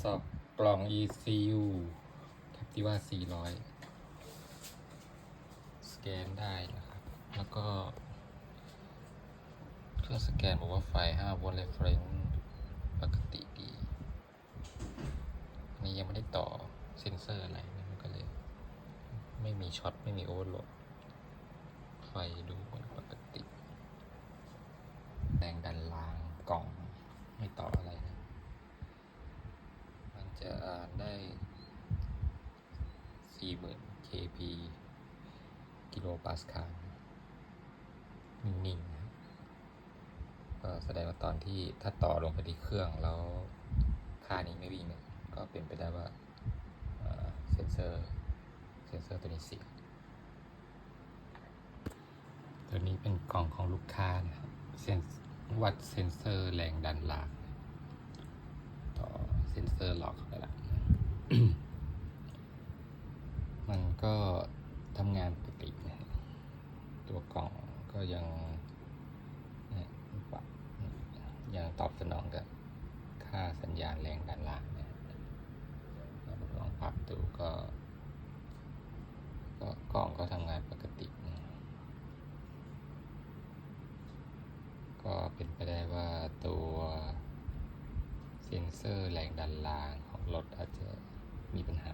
สอบกล่อง ECU ทับที่ว่า 400 สแกนได้นะครับ แล้วก็ เครื่องสแกนบอกว่าไฟ 5 โวลต์ reference ปกติดีอันนี้ยังไม่ได้ต่อเซ็นเซอร์อะไรมันก็เลย ไม่มีช็อต ไม่มีโอเวอร์โหลด ไฟดูปกติ แรงดันล่างกล่องไม่ต่ออะไรนะ มันจะอ่านได้ 40,000 kp กิโลปาสคาลนิ่งๆนะก็แสดงว่าตอนที่ถ้าต่อลงไปที่เครื่องแล้วค่านี้ไม่วิ่งเนี่ยก็เป็นไปได้ว่าเอ่อเซนเซอร์เซนเซอร์ตัวนี้เสียตัวนี้เป็นกล่องของลูกค้านะครับเซนวัดเซนเซอร์แรงดันหลากต่อเซนเซอร์หลอกเข้าไปละ มันก็ทำงานปกตินะตัวกล่อง ก็ยังยปรับยังตอบสนองกับค่าสัญญาณแรงดันล่างนะลองปรับดูก็ก็กล่องก็ทำงานปกตินะก็เป็นไปได้ว่าตัวเซ็นเซอร์แรงดันล่างของรถอาจจะมีปัญหา